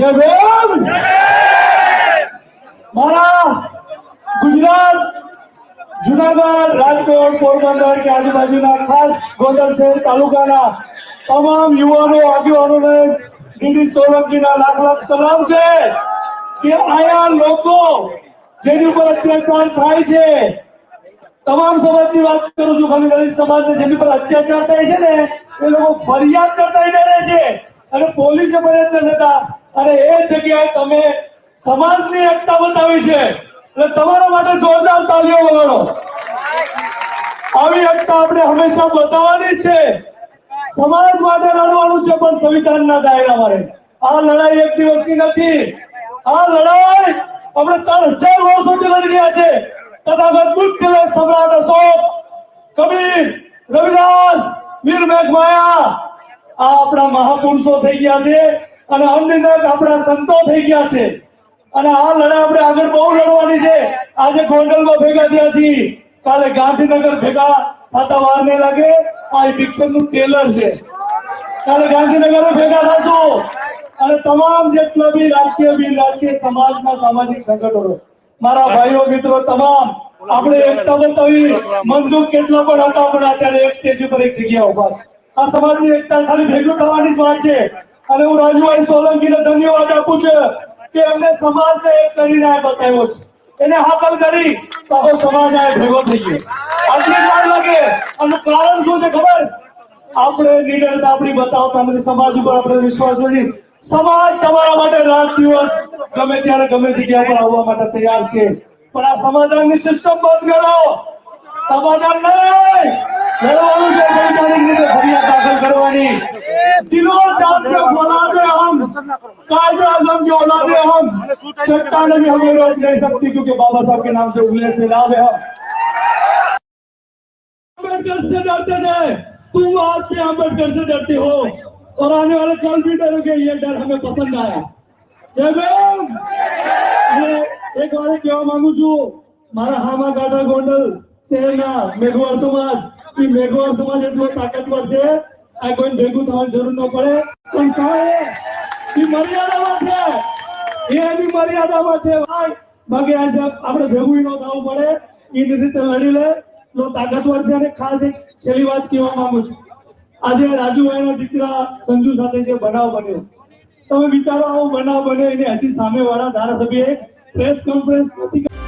જય ભીમ! મારા ગુજરાત, જુનાગઢ રાજકોટ, પોરબંદર કે આજુબાજુના ખાસ ગોંડલ શહેર તાલુકાના તમામ યુવાનો, આગેવાનોને ડીડી સોલંકીના લાખ લાખ સલામ છે કે આયા લોકો જેની ઉપર અત્યાચાર થાય છે. તમામ સમાજની વાત કરું છું, ખાલી દલિત સમાજને જેની પર અત્યાચાર થાય છે ને, એ લોકો ફરિયાદ કરતા ડરે છે. અને પોલીસે ફરિયાદ થતા અને એ જગ્યાએ તમે સમાજની એકતા બતાવી છે. એટલે તમારા માટે જોરદાર તાલીઓ વગાડો. આવી એકતા આપણે હંમેશા બતાવવાની છે. સમાજ માટે લડવાનું છે, પણ સંવિધાનના દાયરામાં રહે આ લડાઈ એક દિવસની નથી. આ લડાઈ આપણે ત્રણ હજાર વર્ષોથી લડી રહ્યા છે. તથાગત બુદ્ધ સમ્રાટ અશોક, કબીર, રવિદાસ વીર મેઘમાયા આ આપણા મહાપુરુષો થઈ ગયા છે. અને અન્ય આપણા સંતો થઈ ગયા છે. અને આ લડાઈ આપણે આગળ બહુ લડવાની છે. આજે ગોંડલમાં ભેગા થયા છીએ. કાલે ગાંધીનગર ભેગા થતા વાર નહીં લાગે. આ પિક્ચરનું ટ્રેલર છે. કાલે ગાંધીનગર ભેગા થશું. અને તમામ જેટલા બી રાજકીય બિન રાજકીય સમાજના સામાજિક સંગઠનો, મારા ભાઈઓ, મિત્રો, તમામ, આપણે એકતા બતાવી. મંદુક કેટલા પણ હતા, પણ અત્યારે એક સ્ટેજ ઉપર એક જગ્યા ઊભા છે. આ સમાજની એકતા ખાલી ભેગું થવાની જ વાત છે. અને હું રાજુભાઈ સોલંકીને ધન્યવાદ આપું છું કે એમને સમાજને એક કરીને આ બતાવ્યો છે. એને હાકલ કરી તો આખો સમાજ આ ભેગો થઈ ગયો. આટલી લાગે. અને કારણ શું છે ખબર? આપણે નીડરતા આપણી બતાવતા નથી. સમાજ ઉપર આપણે વિશ્વાસ નથી. સમાજ તમારા માટે રાત દિવસ ગમે ત્યારે ગમે જગ્યા પર આવવા માટે તૈયાર છે. પણ આ સમાધાનની સિસ્ટમ બંધ કરો સમાધાન નહીં. લડવાનું છે. વૈધાનિક રીતે ફરિયાદ દાખલ કરવાની. दिलो जान से औलादे हम कायदे आजम की औलादे हम चट्टाने भी हमें रोक नहीं सकती क्योंकि बाबा साहब के नाम से उगले से लाभ है हम अम्बेडकर से डरते थे तुम आज भी अम्बेडकर से डरते हो और आने वाले कल भी डरोगे ये डर हमें पसंद आया जय भीम અને એક વાર કહેવા માંગુ છું મારા હામા ગાડા ગોંડલ શહેરના મેઘવાર સમાજ એ મેઘવાર સમાજ એટલો તાકાતવર છે આ કોઈ ભેગું થવાની જરૂર ન પડે. પણ સમય એ મર્યાદામાં છે. એ એની મર્યાદામાં છે. ભાઈ, બાકી આજે આપણે ભેગું ન થવું પડે એની રીતે લડી લે. લો તાકાતવર છે અને ખાસ એક છેલ્લી વાત કહેવા માંગુ છું. આજે રાજુભાઈના દીકરા સંજુ સાથે જે બનાવ બન્યો. તમે વિચારો આવો બનાવ બન્યો એને હજી સામે વાળા ધારાસભ્યએ પ્રેસ કોન્ફરન્સ નથી.